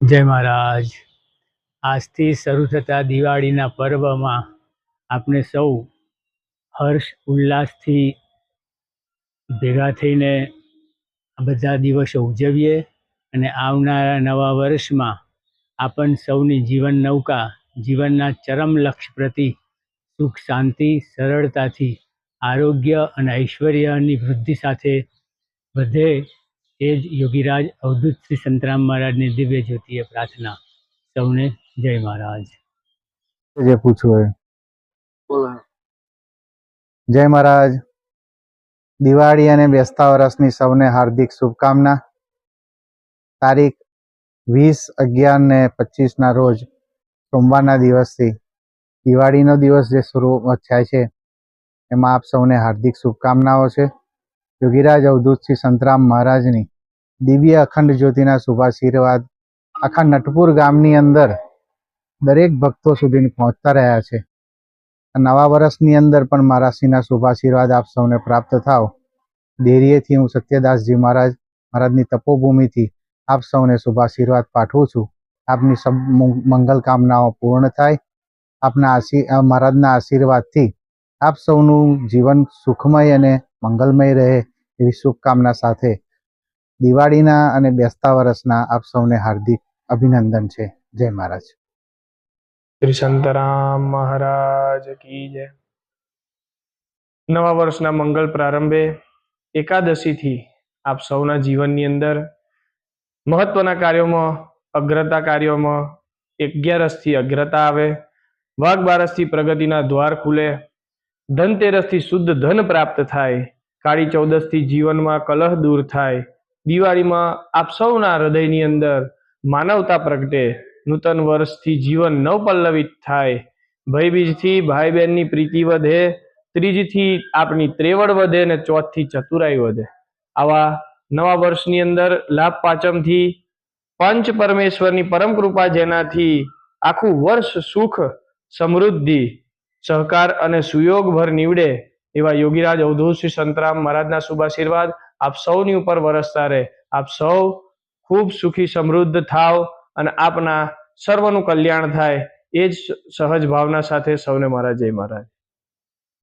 જય મહારાજ. આજથી શરૂ થતા દિવાળીના પર્વમાં આપણે સૌ હર્ષ ઉલ્લાસથી ભેગા થઈને બધા દિવસો ઉજવીએ અને આવનારા નવા વર્ષમાં આપણ સૌની જીવન નૌકા, જીવનના ચરમ લક્ષ્ય પ્રતિ સુખ, શાંતિ, સરળતાથી આરોગ્ય અને ઐશ્વર્યની વૃદ્ધિ સાથે વધે એ જ યોગીરાજ અવધૂત શ્રી સંતરામ મહારાજની દિવ્ય જ્યોતિએ પ્રાર્થના. સૌને જય મહારાજ. જે પૂછવું હોય? બોલો. જય મહારાજ. દિવાળી અને બેસતા વર્ષની સૌને હાર્દિક શુભકામના. તારીખ વીસ અગિયાર ને પચીસના રોજ સોમવારના દિવસથી દિવાળીનો દિવસ જે શરૂ થાય છે એમાં આપ સૌને હાર્દિક શુભકામનાઓ છે. યોગીરાજ અવધૂત સંતરામ મહારાજની દિવ્ય અખંડ જ્યોતિના શુભાશીર્વાદ આખા નટપુર ગામની અંદર દરેક ભક્તો સુધી પહોંચતા રહ્યા છે. નવા વર્ષની અંદર પણ મહારાજશ્રીના શુભાશીર્વાદ આપ સૌને પ્રાપ્ત થાવ. દેરીએથી હું સત્યદાસજી મહારાજ, મહારાજની તપોભૂમિથી આપ સૌને શુભાશીર્વાદ પાઠવું છું. આપની સબ મંગ- મંગલ કામનાઓ પૂર્ણ થાય. આપના આશી, મહારાજના આશીર્વાદથી આપ સૌનું જીવન સુખમય અને મંગલમય રહે એવી શુભકામના સાથે દિવાળીના અને બેસતા વર્ષના આપ સૌને હાર્દિક અભિનંદન છે. જય મહારાજ. શ્રી સંતરામ મહારાજ કી જય. નવા વર્ષના મંગલ પ્રારંભે એકાદશીથી આપ સૌના જીવનની અંદર મહત્વના કાર્યોમાં, અગ્રતા કાર્યોમાં, અગિયારસથી અગ્રતા આવે વાઘ બારસથી પ્રગતિના દ્વાર ખુલે ધનતેરસથી શુદ્ધ ધન પ્રાપ્ત થાય, કાળી ચૌદસથી જીવનમાં કલહ દૂર થાય, દિવાળીમાં આપ સૌના હૃદયની અંદર માનવતા પ્રગટે, નૂતન વર્ષથી જીવન નવપલ્લવિત થાય, ભયબીજથી ભાઈ બહેનની પ્રીતિ વધે, ત્રીજથી આપની ત્રેવડ વધે અને ચોથથી ચતુરાઈ વધે. આવા નવા વર્ષની અંદર લાભ પાંચમથી પંચ પરમેશ્વરની પરમ કૃપા જેનાથી આખું વર્ષ સુખ, સમૃદ્ધિ સહકાર અને સુયોગભર નીવડે એવા યોગીરાજ અવધૂત સંતરામ મહારાજના શુભાશીર્વાદ આપ સૌની ઉપર વરસતા રહે. આપ સૌ ખૂબ સુખી, સમૃદ્ધ થાવ અને આપના સર્વનું કલ્યાણ થાય એ જ સહજ ભાવના સાથે સૌને મારા જય મહારાજ.